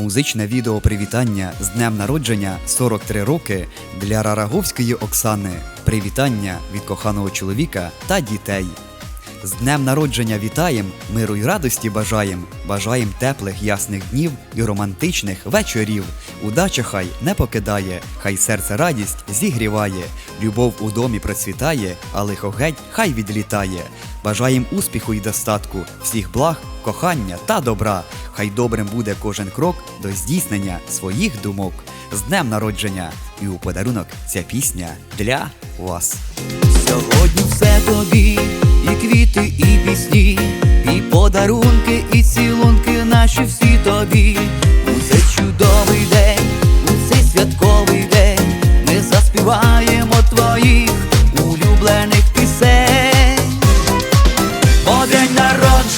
Музичне відео привітання з днем народження 43 роки для Рараговської Оксани. Привітання від коханого чоловіка та дітей. З днем народження вітаєм, миру й радості бажаєм, бажаєм теплих ясних днів і романтичних вечорів. Удача хай не покидає, хай серце радість зігріває, любов у домі процвітає, а лихо геть хай відлітає. Бажаєм успіху й достатку, всіх благ, кохання та добра. Хай добрим буде кожен крок до здійснення своїх думок. З днем народження! І у подарунок ця пісня для вас. Сьогодні все тобі,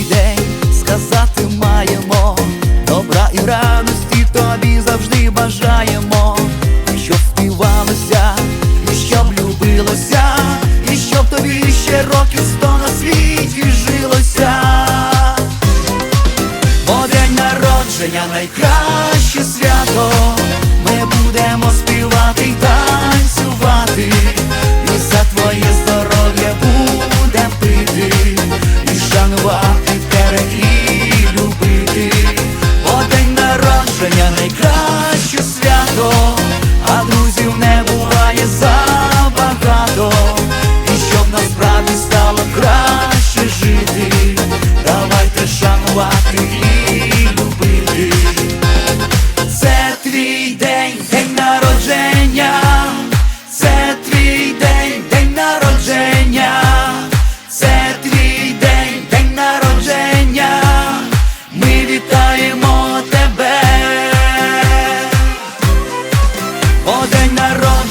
чудовий день сказати маємо. Добра і радості тобі завжди бажаємо,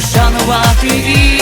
шанувати.